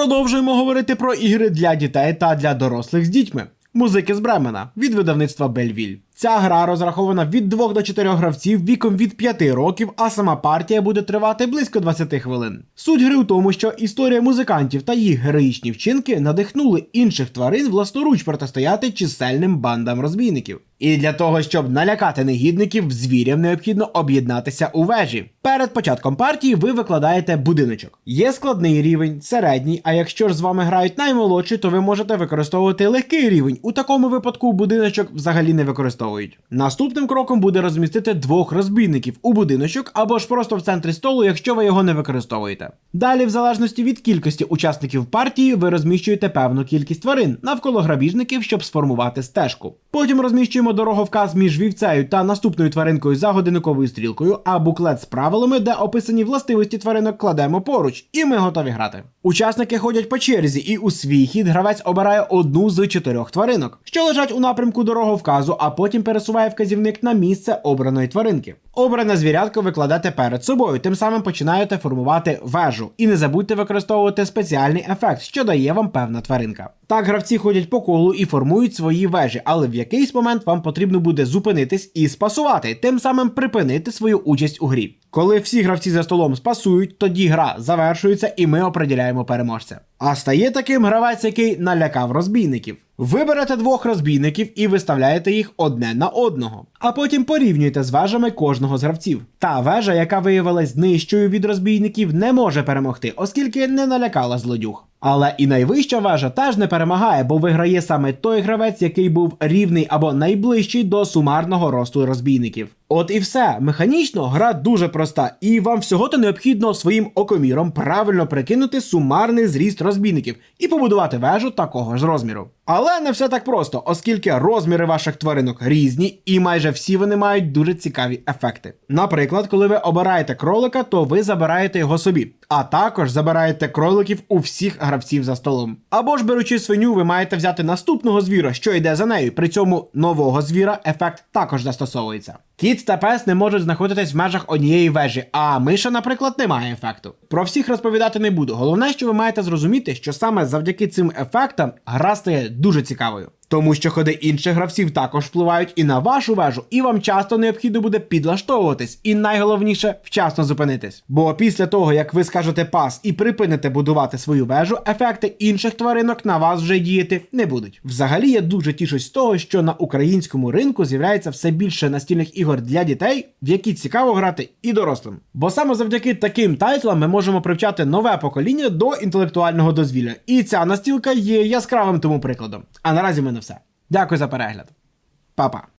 Продовжуємо говорити про ігри для дітей та для дорослих з дітьми. Музики з Бремена від видавництва Бельвіль. Ця гра розрахована від 2 до 4 гравців віком від 5 років, а сама партія буде тривати близько 20 хвилин. Суть гри у тому, що історія музикантів та їх героїчні вчинки надихнули інших тварин власноруч протистояти чисельним бандам розбійників. І для того, щоб налякати негідників, звірям необхідно об'єднатися у вежі. Перед початком партії ви викладаєте будиночок. Є складний рівень, середній, а якщо ж з вами грають наймолодші, то ви можете використовувати легкий рівень. У такому випадку будиночок взагалі не використовують. Наступним кроком буде розмістити двох розбійників у будиночок або ж просто в центрі столу, якщо ви його не використовуєте. Далі, в залежності від кількості учасників партії, ви розміщуєте певну кількість тварин навколо грабіжників, щоб сформувати стежку. Потім розміщуємо дороговказ між вівцею та наступною тваринкою за годинниковою стрілкою, а буклет з правилами, де описані властивості тваринок, кладемо поруч, і ми готові грати. Учасники ходять по черзі, і у свій хід гравець обирає одну з чотирьох тваринок, що лежать у напрямку дороговказу, а потім пересуває вказівник на місце обраної тваринки. Обране звірятко викладете перед собою, тим самим починаєте формувати вежу. І не забудьте використовувати спеціальний ефект, що дає вам певна тваринка. Так гравці ходять по колу і формують свої вежі, але в якийсь момент вам потрібно буде зупинитись і спасувати, тим самим припинити свою участь у грі. Коли всі гравці за столом спасують, тоді гра завершується і ми определяємо переможця. А стає таким гравець, який налякав розбійників. Виберете двох розбійників і виставляєте їх одне на одного, а потім порівнюєте з вежами кожного з гравців. Та вежа, яка виявилась нижчою від розбійників, не може перемогти, оскільки не налякала злодюг. Але і найвища вежа теж не перемагає, бо виграє саме той гравець, який був рівний або найближчий до сумарного росту розбійників. От і все. Механічно гра дуже проста, і вам всього-то необхідно своїм окоміром правильно прикинути сумарний зріст розбійників і побудувати вежу такого ж розміру. Але не все так просто, оскільки розміри ваших тваринок різні, і майже всі вони мають дуже цікаві ефекти. Наприклад, коли ви обираєте кролика, то ви забираєте його собі, а також забираєте кроликів у всіх гравців за столом. Або ж беручи свиню, ви маєте взяти наступного звіра, що йде за нею. При цьому нового звіра ефект також застосовується. Кіт та пес не можуть знаходитись в межах однієї вежі, а миша, наприклад, не має ефекту. Про всіх розповідати не буду. Головне, що ви маєте зрозуміти, що саме завдяки цим ефектам гра стає дуже цікавою. Тому що ходи інших гравців також впливають і на вашу вежу, і вам часто необхідно буде підлаштовуватись, і найголовніше вчасно зупинитись. Бо після того, як ви скажете пас і припините будувати свою вежу, ефекти інших тваринок на вас вже діяти не будуть. Взагалі я дуже тішусь з того, що на українському ринку з'являється все більше настільних ігор для дітей, в які цікаво грати і дорослим. Бо саме завдяки таким тайтлам ми можемо привчати нове покоління до інтелектуального дозвілля. І ця настілка є яскравим тому прикладом. А наразі в все. Дякую за перегляд. Па-па.